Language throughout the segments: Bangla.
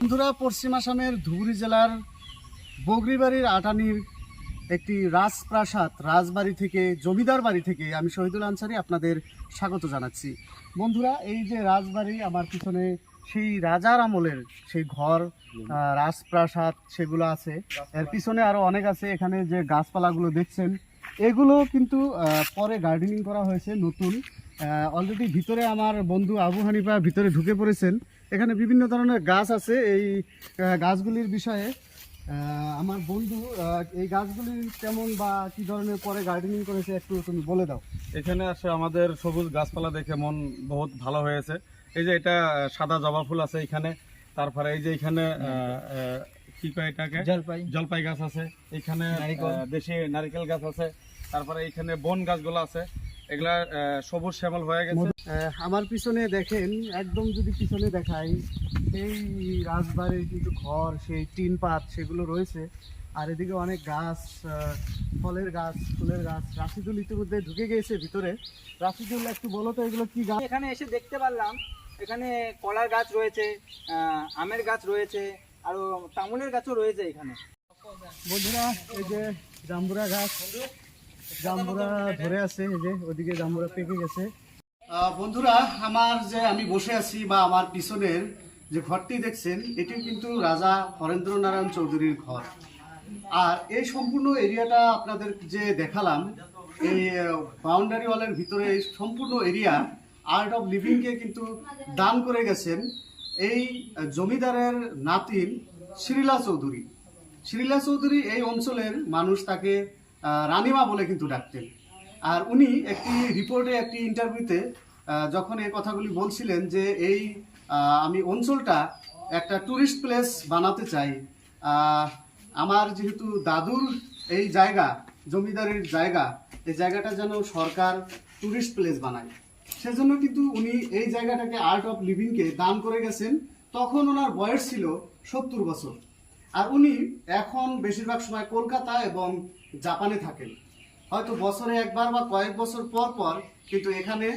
বন্ধুরা, পশ্চিম আসামের ধুবড়ী জেলার বগরিবাড়ির আটানির একটি রাজপ্রাসাদ, রাজবাড়ি থেকে, জমিদার বাড়ি থেকে আমি শহীদুল আনসারি আপনাদের স্বাগত জানাচ্ছি। বন্ধুরা, এই যে রাজবাড়ি, আমার পিছনে সেই রাজার আমলের সেই ঘর রাজপ্রাসাদ সেগুলো আছে। এর পিছনে আরও অনেক আছে। এখানে যে গাছপালাগুলো দেখছেন, এগুলো কিন্তু পরে গার্ডেনিং করা হয়েছে নতুন। অলরেডি ভিতরে আমার বন্ধু আবু হানিফা ভিতরে ঢুকে পড়েছেন। এখানে বিভিন্ন ধরনের গাছ আছে। এই গাছগুলির বিষয়ে আমার বন্ধু এই গাছগুলি কেমন বা কি ধরনের পরে গার্ডেনিং করেছে একটু তুমি বলে দাও। এখানে আসে আমাদের সবুজ গাছপালা দেখে মন বহুত ভালো হয়েছে। এই যে এটা সাদা জবা ফুল আছে এখানে। তারপরে এই যে এখানে কি কয় এটাকে? জলপাই। জলপাই গাছ আছে। এখানে দেশি নারকেল গাছ আছে। তারপরে এখানে বন গাছগুলো আছে। এগুলা সবুজ শ্যামল হয়ে গেছে। আমার পিছনে দেখেন একদম যদি পিছনে দেখাই এই রাজবাড়ির কিন্তু ঘর সেই টিন পাত সেগুলো রয়েছে। আর এদিকে অনেক গাছ আহ, ফলের গাছ ফুলের গাছ। রাশিদুল ইতিমধ্যে ঢুকে গিয়েছে ভিতরে। রাশিদুল একটু বলো তো এগুলো কি গাছ? এখানে এসে দেখতে পারলাম এখানে কলার গাছ রয়েছে আহ, আমের গাছ রয়েছে আর তামুলের গাছও রয়েছে এখানে। বন্ধুরা এই যে জাম্বুরা গাছ জাম্বুরা ধরে আছে যে ওদিকে জাম্বুরা পেকে গেছে। বন্ধুরা, আমার যে আমি বসে আছি বা আমার পিছনের যে ঘরটি দেখছেন এটি কিন্তু রাজা হরেন্দ্র নারায়ণ চৌধুরীর ঘর। আর এই সম্পূর্ণ এরিয়াটা আপনাদের যে দেখালাম, এই বাউন্ডারি ওয়ালের ভিতরে এই সম্পূর্ণ এরিয়া আর্ট অফ লিভিংকে কিন্তু দান করে গেছেন এই জমিদারের নাতিন শ্রীলা চৌধুরী। শ্রীলা চৌধুরী এই অঞ্চলের মানুষ তাকে রানীমা বলে কিন্তু ডাকতেন। আর উনি একটি রিপোর্টে, একটি ইন্টারভিউতে যখন এই কথাগুলি বলছিলেন যে এই আমি অঞ্চলটা একটা টুরিস্ট প্লেস বানাতে চাই আমার যেহেতু দাদুর এই জায়গা, জমিদারের জায়গা, এই জায়গাটা যেন সরকার টুরিস্ট প্লেস বানায়। সেজন্য কিন্তু উনি এই জায়গাটাকে আর্ট অফ লিভিংকে দান করে গেছেন। তখন ওনার বয়স ছিল সত্তর বছর। আর উনি এখন বেশিরভাগ সময় কলকাতা এবং জাপানে থাকেন। হয়তো বছরে একবার বা কয়েক বছর পর পর কিন্তু এখানে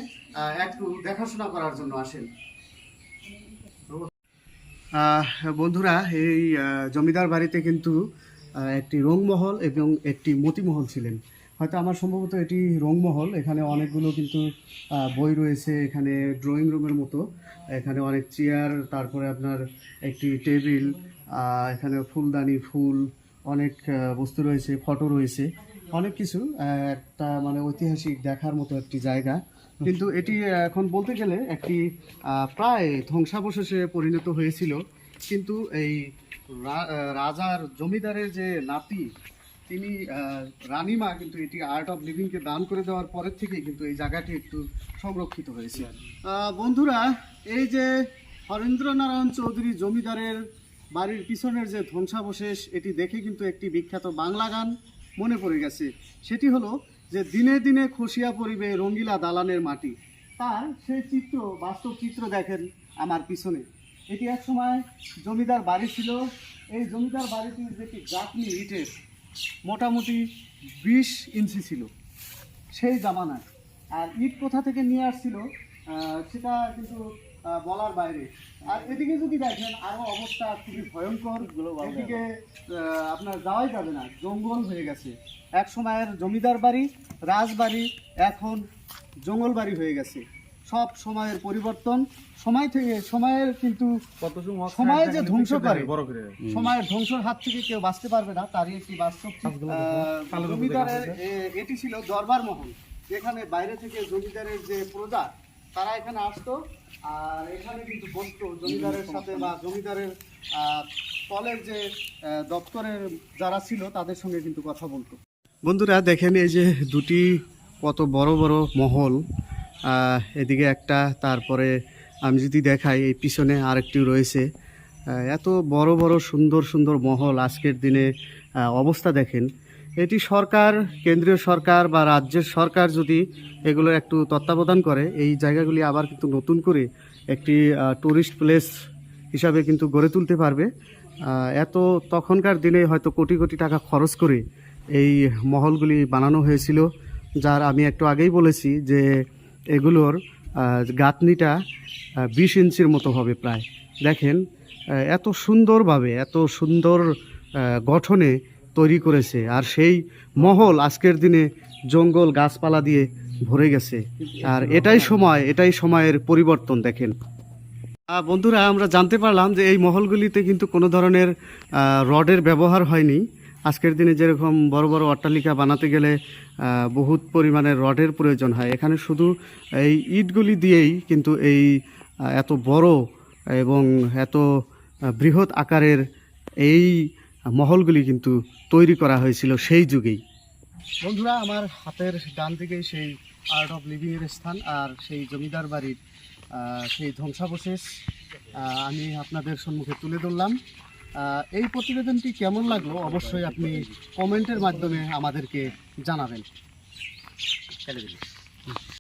একটু দেখাশোনা করার জন্য আসেন। বন্ধুরা, এই জমিদার বাড়িতে কিন্তু একটি রংমহল এবং একটি মতিমহল ছিলেন। হয়তো আমার সম্ভবত এটি রংমহল। এখানে অনেকগুলো কিন্তু বই রয়েছে এখানে ড্রয়িং রুমের মতো। এখানে অনেক চেয়ার, তারপরে আপনার একটি টেবিল এখানে ফুলদানি ফুল অনেক বস্তু রয়েছে, ফটো রয়েছে, অনেক কিছু একটা মানে ঐতিহাসিক দেখার মতো একটি জায়গা। কিন্তু এটি এখন বলতে গেলে একটি প্রায় ধ্বংসাবশেষে পরিণত হয়েছিল। কিন্তু এই রাজার জমিদারের যে নাতি, তিনি রানীমা কিন্তু এটি আর্ট অফ লিভিংকে দান করে দেওয়ার পরের থেকেই কিন্তু এই জায়গাটি একটু সংরক্ষিত হয়েছে। বন্ধুরা, এই যে হরেন্দ্রনারায়ণ চৌধুরী জমিদারের বাড়ির পিছনের যে ধ্বংসাবশেষ, এটি দেখে কিন্তু একটি বিখ্যাত বাংলা গান মনে পড়ে গেছে। সেটি হলো যে দিনে দিনে খসিয়া পড়িবে রঙ্গিলা দালানের মাটি। তার সেই চিত্র, বাস্তব চিত্র দেখেন আমার পিছনে। এটি এক সময় জমিদার বাড়ি ছিল। এই জমিদার বাড়িটির যেটি গাঁথনি ইটের মোটামুটি বিশ ইঞ্চি ছিল সেই জামানায়। আর ইট কোথা থেকে নিয়ে আসছিল সেটা কিন্তু বলার বাইরে। আর এদিকে যদি দেখেন আরও অবস্থা খুবই ভয়ঙ্কর। এদিকে আপনার যাওয়াই যাবে না জঙ্গল হয়ে গেছে। এক সময়ের জমিদার বাড়ি রাজবাড়ি এখন জঙ্গল বাড়ি হয়ে গেছে। সব সময়ের পরিবর্তন সময় থেকে সময়ের কিন্তু কত সময় যে ধ্বংস করে সময়ের ধ্বংসর হাত থেকে কেউ বাঁচতে পারবে না তারই একটি বাস্তব আহ, জমিদারের এটি ছিল দরবার মহল যেখানে বাইরে থেকে জমিদারের যে প্রজা তারা এখানে আসতো, আর এখানে কিন্তু বসতো জমিদারের সাথে বা জমিদারের তলের যে দপ্তরের যারা ছিল তাদের সঙ্গে কিন্তু কথা বলতো। বন্ধুরা, দেখেন এই যে দুটি কত বড় বড় মহল এদিকে একটা, তারপরে আমি যদি দেখাই, এই পিছনে আরেকটি রয়েছে। এত বড় বড় সুন্দর সুন্দর মহল আজকের দিনে অবস্থা দেখেন। এটি সরকার, কেন্দ্রীয় সরকার বা রাজ্যের সরকার যদি এগুলো একটু তত্ত্বাবধান করে, এই জায়গাগুলি আবার কিন্তু নতুন করে একটি টুরিস্ট প্লেস হিসাবে কিন্তু গড়ে তুলতে পারবে। এত তখনকার দিনে হয়তো কোটি কোটি টাকা খরচ করে এই মহলগুলি বানানো হয়েছিল, যার আমি একটু আগেই বলেছি যে এগুলোর গাঁথনিটা বিশ ইঞ্চির মতো হবে প্রায়। দেখেন এত সুন্দরভাবে, এত সুন্দর গঠনে তৈরি করেছে। আর সেই মহল আজকের দিনে জঙ্গল গাছপালা দিয়ে ভরে গেছে। আর এটাই সময়, এটাই সময়ের পরিবর্তন, দেখেন। বন্ধুরা, আমরা জানতে পারলাম যে এই মহলগুলিতে কিন্তু কোনো ধরনের রডের ব্যবহার হয়নি। আজকের দিনে যেরকম বড় বড় অট্টালিকা বানাতে গেলে বহুত পরিমাণে রডের প্রয়োজন হয়। এখানে শুধু এই ইটগুলি দিয়েই কিন্তু এই এত বড় এবং এত বৃহৎ আকারের এই মহলগুলি কিন্তু তৈরি করা হয়েছিল সেই যুগেই। বন্ধুরা আমার হাতের ডান দিকেই সেই আর্ট অফ লিভিং এর স্থান আর সেই জমিদার বাড়ির সেই ধ্বংসাবশেষ আমি আপনাদের সম্মুখে তুলে ধরলাম। এই প্রতিবেদনটি কেমন লাগল অবশ্যই আপনি কমেন্টের মাধ্যমে আমাদেরকে জানাবেন।